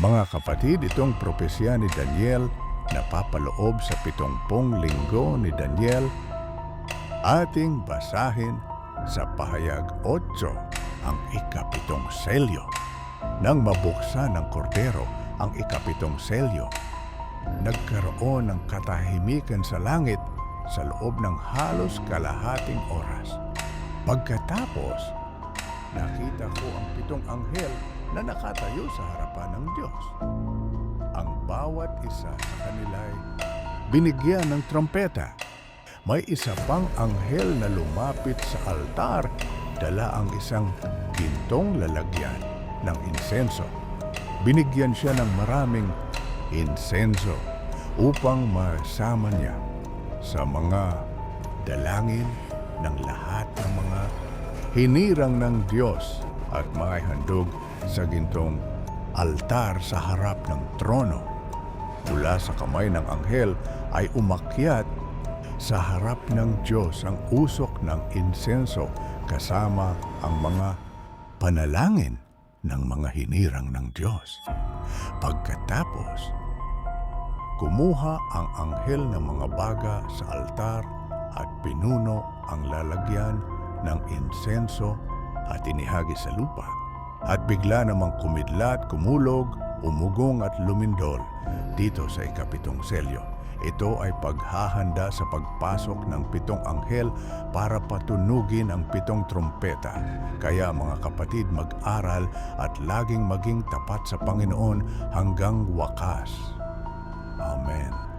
Mga kapatid, itong propesya ni Daniel na papaloob sa pitongpong linggo ni Daniel, ating basahin sa pahayag 8 ang ikapitong selyo. Nang mabuksan ng kordero ang ikapitong selyo, nagkaroon ng katahimikan sa langit sa loob ng halos kalahating oras. Pagkatapos, nakita ko ang pitong anghel na nakatayo sa harapan ng Diyos. Ang bawat isa sa kanila ay binigyan ng trompeta. May isa pang anghel na lumapit sa altar, dala ang isang gintong lalagyan ng insenso. Binigyan siya ng maraming insenso upang masama niya sa mga dalangin ng lahat ng mga hinirang ng Diyos at mga handog sa gintong altar sa harap ng trono. Mula sa kamay ng anghel ay umakyat sa harap ng Diyos ang usok ng insenso kasama ang mga panalangin ng mga hinirang ng Diyos. Pagkatapos, kumuha ang anghel ng mga baga sa altar at pinuno ang lalagyan ng insenso at inihagi sa lupa. At bigla namang kumidlat, kumulog, umugong at lumindol dito sa ikapitong selyo. Ito ay paghahanda sa pagpasok ng pitong anghel para patunugin ang pitong trompeta. Kaya mga kapatid, mag-aral at laging maging tapat sa Panginoon hanggang wakas. Amen.